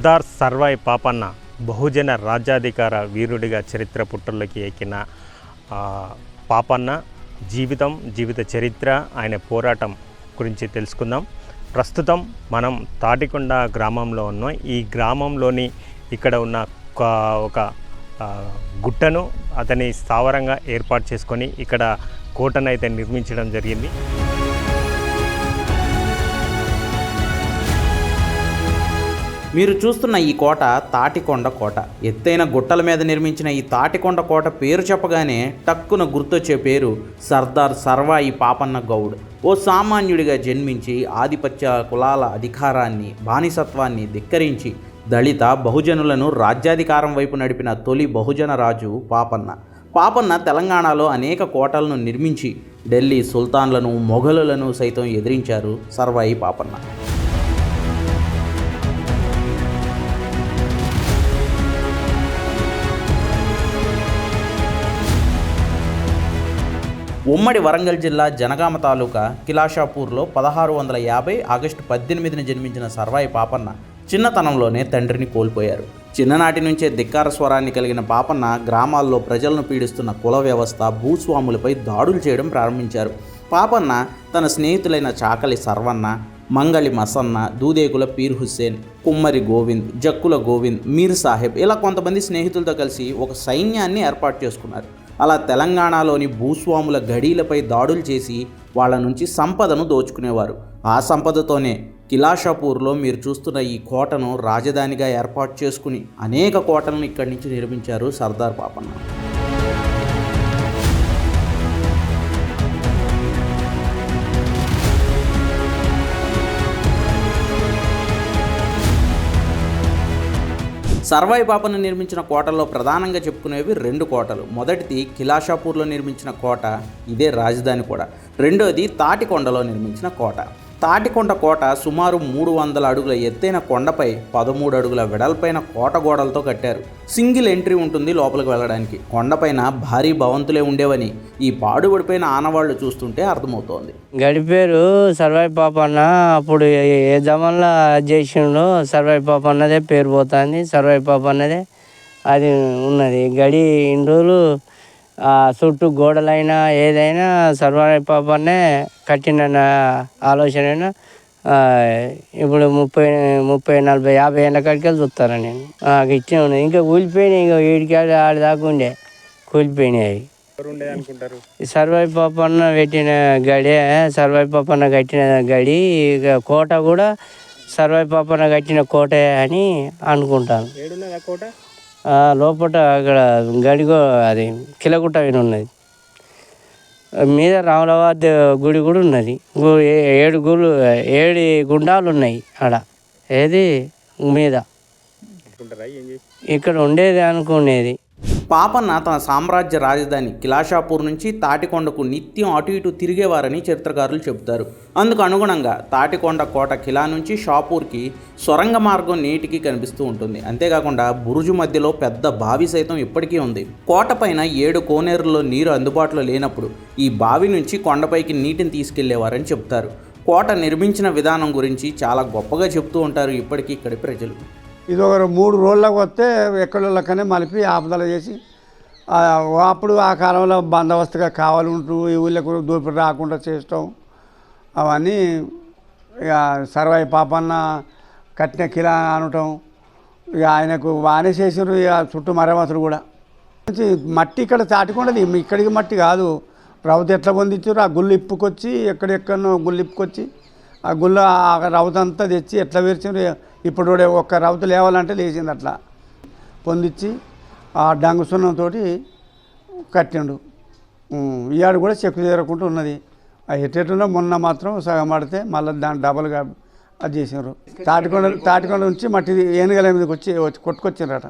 సర్దార్ సర్వాయి పాపన్న బహుజన రాజ్యాధికార వీరుడిగా చరిత్ర పుట్టుల్లోకి ఎక్కిన పాపన్న జీవితం జీవిత చరిత్ర ఆయన పోరాటం గురించి తెలుసుకుందాం. ప్రస్తుతం మనం తాటికొండ గ్రామంలో ఉన్నాం. ఈ గ్రామంలోని ఇక్కడ ఉన్న ఒక- ఒక గుట్టను అతని స్థావరంగా ఏర్పాటు చేసుకొని ఇక్కడ కోటను అయితే నిర్మించడం జరిగింది. మీరు చూస్తున్న ఈ కోట తాటికొండ కోట. ఎత్తైన గుట్టల మీద నిర్మించిన ఈ తాటికొండ కోట పేరు చెప్పగానే టక్కున గుర్తొచ్చే పేరు సర్దార్ సర్వాయి పాపన్న గౌడ్. ఓ సామాన్యుడిగా జన్మించి ఆధిపత్య కులాల అధికారాన్ని బానిసత్వాన్ని ధిక్కరించి దళిత బహుజనులను రాజ్యాధికారం వైపు నడిపిన తొలి బహుజన రాజు పాపన్న. పాపన్న తెలంగాణలో అనేక కోటలను నిర్మించి ఢిల్లీ సుల్తాన్లను మొఘలులను సైతం ఎదిరించారు సర్వాయి పాపన్న. ఉమ్మడి వరంగల్ జిల్లా జనగామ తాలూకా కిలాషాపూర్లో పదహారు వందల యాభై ఆగస్టు పద్దెనిమిదిన జన్మించిన సర్వాయి పాపన్న చిన్నతనంలోనే తండ్రిని కోల్పోయారు. చిన్ననాటి నుంచే ధిక్కార స్వరాన్ని కలిగిన పాపన్న గ్రామాల్లో ప్రజలను పీడిస్తున్న కుల వ్యవస్థ భూస్వాములపై దాడులు చేయడం ప్రారంభించారు. పాపన్న తన స్నేహితులైన చాకలి సర్వన్న మంగళి మసన్న దూదేకుల పీర్ హుస్సేన్ కుమ్మరి గోవింద్ జక్కుల గోవింద్ మీర్ సాహెబ్ ఇలా కొంతమంది స్నేహితులతో కలిసి ఒక సైన్యాన్ని ఏర్పాటు చేసుకున్నారు. అలా తెలంగాణలోని భూస్వాముల గడీలపై దాడులు చేసి వాళ్ళ నుంచి సంపదను దోచుకునేవారు. ఆ సంపదతోనే కిలాషాపూర్లో మీరు చూస్తున్న ఈ కోటను రాజధానిగా ఏర్పాటు చేసుకుని అనేక కోటలను ఇక్కడి నుంచి నిర్మించారు సర్దార్ పాపన్న సర్వాయి పాపను నిర్మించిన కోటల్లో ప్రధానంగా చెప్పుకునేవి రెండు కోటలు. మొదటిది కిలాషాపూర్లో నిర్మించిన కోట ఇదే రాజధాని కూడా. రెండోది తాటికొండలో నిర్మించిన కోట. తాటికొండ కోట సుమారు మూడు వందల అడుగుల ఎత్తైన కొండపై పదమూడు అడుగుల వెడల్పైన కోట గోడలతో కట్టారు. సింగిల్ ఎంట్రీ ఉంటుంది లోపలికి వెళ్ళడానికి. కొండపైన భారీ భవంతులే ఉండేవని ఈ పాడుబడిపోయిన ఆనవాళ్ళు చూస్తుంటే అర్థమవుతోంది. గడిపేరు సర్వాయి పాప అన్న అప్పుడు ఏ- ఏ జమాన్లో చేసిండో సర్వాయి పాప అన్నదే పేరు పోతుంది. సర్వాయి పాప అన్నదే అది ఉన్నది. గడి ఇన్ని రోజులు చుట్టూ గోడలైనా ఏదైనా సర్వాయి పాప అన్నే కట్టిన ఆలోచన ఇప్పుడు ముప్పై ముప్పై నలభై యాభై ఏళ్ళ కాడికి వెళ్ళి చూస్తాను నేను ఇచ్చే ఉన్నది ఇంకా కూలిపోయినాయి. ఇంకా వీడికాడ ఆడి దాకా ఉండే. కూలిపోయినాయి సర్వై పాపన్న పెట్టిన గడి సర్వై పాపన్న కట్టిన గడి ఇక కోట కూడా సర్వై పాపన్న కట్టిన కోటే అని అనుకుంటాను. కోట? లోపల అక్కడ గడిగో అది కిలగుట్ట అని ఉన్నది. మీద రాములవారి గుడి కూడా ఉన్నది. ఏడు గుళ్ళు ఏడు గుండాలు ఉన్నాయి ఆడ. ఏది? మీద. ఇక్కడ ఉండేది అనుకునేది. పాపన్న తన సామ్రాజ్య రాజధాని కిలాషాపూర్ నుంచి తాటికొండకు నిత్యం అటు ఇటు తిరిగేవారని చరిత్రకారులు చెబుతారు. అందుకు అనుగుణంగా తాటికొండ కోట కిలా నుంచి షాపూర్కి సొరంగ మార్గం నేటికి కనిపిస్తూ ఉంటుంది. అంతేకాకుండా బురుజు మధ్యలో పెద్ద బావి సైతం ఇప్పటికీ ఉంది. కోట పైన ఏడు కోనేరుల్లో నీరు అందుబాటులో లేనప్పుడు ఈ బావి నుంచి కొండపైకి నీటిని తీసుకెళ్ళేవారని చెప్తారు కోట నిర్మించిన విధానం గురించి చాలా గొప్పగా చెబుతూ ఉంటారు ఇప్పటికీ ఇక్కడి ప్రజలు. ఇది ఒక మూడు రోజులకు వస్తే ఎక్కడోళ్ళకనే మలిపి ఆపదలు చేసి అప్పుడు ఆ కాలంలో బందోబస్తుగా కావాలి ఉంటూ ఈ ఊళ్ళకు దూపిడి రాకుండా చేస్తాం. అవన్నీ ఇక సర్వాయి పాపన్న కట్టిన కిలా అనటం ఇక ఆయనకు బాగానే చేసారు ఇక చుట్టూ మరమతులు కూడా. మంచి మట్టి ఇక్కడ తాటికొండది ఇక్కడికి మట్టి కాదు. ప్రభుత్వం ఎట్లా పొందించారు ఆ గుళ్ళు ఇప్పుకొచ్చి ఎక్కడెక్కడనో గుళ్ళు ఇప్పుకొచ్చి ఆ గుళ్ళ ఆ రవతంతా తెచ్చి ఎట్లా వేర్చారు ఇప్పుడు ఒక్క రవత లేవాలంటే లేచింది అట్లా. పొందించి ఆ డంగు సున్నంతో కట్టిండు. ఉమ్, ఇవాడు కూడా చెక్కు చేరకుండా ఉన్నది. ఆ ఎట్టెట్టున్నా మొన్న మాత్రం సగం పడితే మళ్ళీ దాని డబల్గా అది చేసినారు. తాటికొండ తాటికొండ నుంచి మట్టి ఏనుగల మీదకి వచ్చి వచ్చి కొట్టుకొచ్చిండ్రట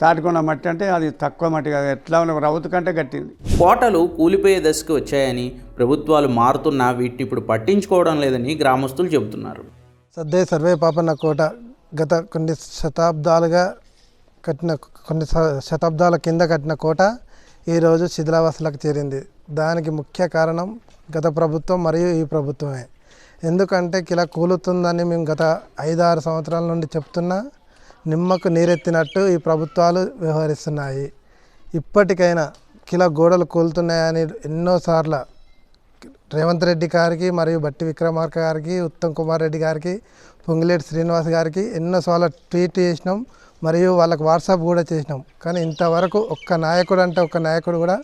తాటికొండ మట్టి అంటే అది తక్కువ మట్టి కాదు ఎట్లా ఉన్న రౌతు కంటే కట్టింది కోటలు కూలిపోయే దశకు వచ్చాయని ప్రభుత్వాలు మారుతున్నా వీటిని ఇప్పుడు పట్టించుకోవడం లేదని గ్రామస్తులు చెబుతున్నారు. సద్దే సర్వే పాపన్న కోట గత కొన్ని శతాబ్దాలుగా కట్టిన కొన్ని శతాబ్దాల కింద కట్టిన కోట ఈరోజు శిథిలావస్థలకు చేరింది. దానికి ముఖ్య కారణం గత ప్రభుత్వం మరియు ఈ ప్రభుత్వమే. ఎందుకంటే కిలా కూలుతుందని మేము గత ఐదు ఆరు సంవత్సరాల నుండి చెప్తున్నా నిమ్మకు నీరెత్తినట్టు ఈ ప్రభుత్వాలు వ్యవహరిస్తున్నాయి. ఇప్పటికైనా కిలా గోడలు కూలుతున్నాయని ఎన్నోసార్లు రేవంత్ రెడ్డి గారికి మరియు బట్టి విక్రమార్క గారికి ఉత్తమ్ కుమార్ రెడ్డి గారికి పొంగిలేటి శ్రీనివాస్ గారికి ఎన్నోసార్లు ట్వీట్ చేసినాం మరియు వాళ్ళకి వాట్సాప్ కూడా చేసినాం. కానీ ఇంతవరకు ఒక్క నాయకుడు అంటే ఒక్క నాయకుడు కూడా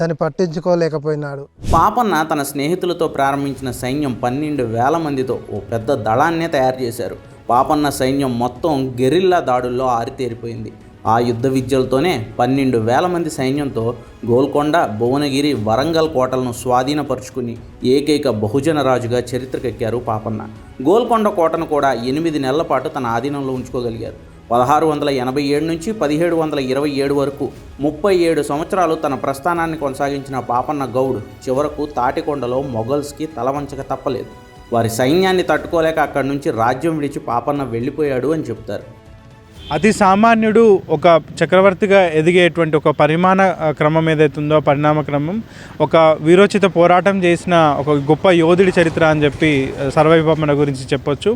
దాన్ని పట్టించుకోలేకపోయినాడు. పాపన్న తన స్నేహితులతో ప్రారంభించిన సైన్యం పన్నెండు వేల మందితో ఓ పెద్ద దళాన్నే తయారు చేశారు. పాపన్న సైన్యం మొత్తం గెరిల్లా దాడుల్లో ఆరితేరిపోయింది. ఆ యుద్ధ విద్యలతోనే పన్నెండు వేల మంది సైన్యంతో గోల్కొండ భువనగిరి వరంగల్ కోటలను స్వాధీనపరుచుకుని ఏకైక బహుజన రాజుగా చరిత్రకెక్కారు పాపన్న. గోల్కొండ కోటను కూడా ఎనిమిది నెలల పాటు తన ఆధీనంలో ఉంచుకోగలిగారు. పదహారు వందల ఎనభై ఏడు నుంచి పదిహేడు వందల ఇరవై ఏడు వరకు ముప్పై ఏడు సంవత్సరాలు తన ప్రస్థానాన్ని కొనసాగించిన పాపన్న గౌడ్ చివరకు తాటికొండలో మొఘల్స్కి తలవంచక తప్పలేదు. వారి సైన్యాన్ని తట్టుకోలేక అక్కడి నుంచి రాజ్యం విడిచి పాపన్న వెళ్ళిపోయాడు అని చెప్తారు. అతి సామాన్యుడు ఒక చక్రవర్తిగా ఎదిగేటువంటి ఒక పరిమాణ క్రమం క్రమం ఏదైతుందో పరిణామ క్రమం ఒక వీరోచిత పోరాటం చేసిన ఒక గొప్ప యోధుడి చరిత్ర అని చెప్పి ఆ, గురించి చెప్పొచ్చు.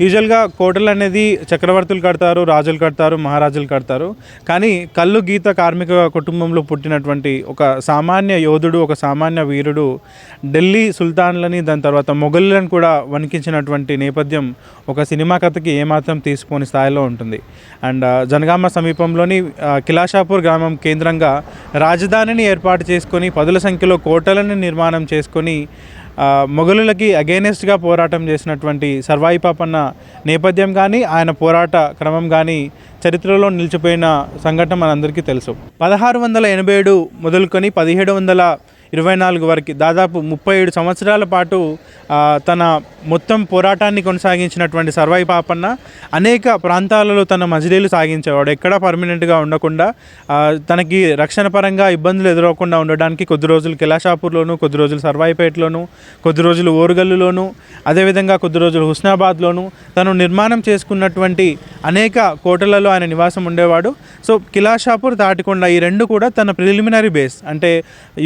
యూజువల్గా కోటలు అనేది చక్రవర్తులు కడతారు రాజులు కడతారు మహారాజులు కడతారు. కానీ కళ్ళు గీత కార్మిక కుటుంబంలో పుట్టినటువంటి ఒక సామాన్య యోధుడు ఒక సామాన్య వీరుడు ఢిల్లీ సుల్తాన్లని దాని తర్వాత మొఘలులను కూడా వణికించినటువంటి నేపథ్యం ఒక సినిమా కథకి ఏమాత్రం తీసుకోని స్థాయిలో ఉంటుంది. అండ్ జనగామ సమీపంలోని కిలాషాపూర్ గ్రామం కేంద్రంగా రాజధానిని ఏర్పాటు చేసుకొని పదుల సంఖ్యలో కోటలను నిర్మాణం చేసుకొని మొఘలులకి అగైనెస్ట్గా పోరాటం చేసినటువంటి సర్వాయి పాపన్న నేపథ్యం కానీ ఆయన పోరాట క్రమం కానీ చరిత్రలో నిలిచిపోయిన సంఘటన మనందరికీ తెలుసు. పదహారు వందల ఎనభై ఏడు మొదలుకొని పదిహేడు వందల ఇరవై నాలుగు వరకు దాదాపు ముప్పై ఏడు సంవత్సరాల పాటు తన మొత్తం పోరాటాన్ని కొనసాగించినటువంటి సర్వాయి పాపన్న అనేక ప్రాంతాలలో తన మజిలీలు సాగించేవాడు. ఎక్కడా పర్మనెంట్గా ఉండకుండా తనకి రక్షణ పరంగా ఇబ్బందులు ఎదురవకుండా ఉండడానికి కొద్ది రోజులు కిలాషాపూర్లోను కొద్ది రోజులు సర్వాయిపేటలోను కొద్ది రోజులు ఓరుగల్లులోను అదేవిధంగా కొద్ది రోజులు హుస్నాబాద్లోను తను నిర్మాణం చేసుకున్నటువంటి అనేక కోటలలో ఆయన నివాసం ఉండేవాడు. సో కిలాషాపూర్ తాటికొండ ఈ రెండు కూడా తన ప్రిలిమినరీ బేస్. అంటే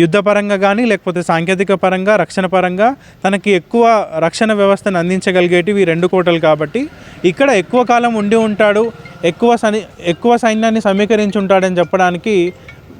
యుద్ధపరంగా కానీ లేకపోతే సాంకేతిక పరంగా రక్షణ పరంగా తనకి ఎక్కువ రక్షణ వ్యవస్థను అందించగలిగేటివి రెండు కోటలు కాబట్టి ఇక్కడ ఎక్కువ కాలం ఉండి ఉంటాడు ఎక్కువ సని ఎక్కువ సైన్యాన్ని సమీకరించి ఉంటాడని చెప్పడానికి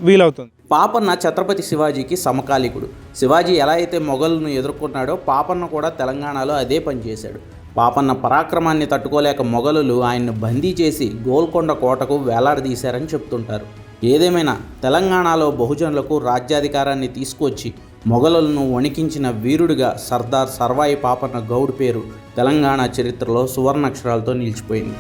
వీలవుతుంది. పాపన్న ఛత్రపతి శివాజీకి సమకాలికుడు. శివాజీ ఎలా అయితే మొఘల్ను ఎదుర్కొన్నాడో పాపన్న కూడా తెలంగాణలో అదే పని చేశాడు. పాపన్న పరాక్రమాన్ని తట్టుకోలేక మొఘలులు ఆయన్ను బందీ చేసి గోల్కొండ కోటకు వేలాడదీశారని చెప్తుంటారు. ఏదేమైనా తెలంగాణలో బహుజనులకు రాజ్యాధికారాన్ని తీసుకొచ్చి మొఘలులను వణికించిన వీరుడిగా సర్దార్ సర్వాయి పాపన్న గౌడ్ పేరు తెలంగాణ చరిత్రలో సువర్ణాక్షరాలతో నిలిచిపోయింది.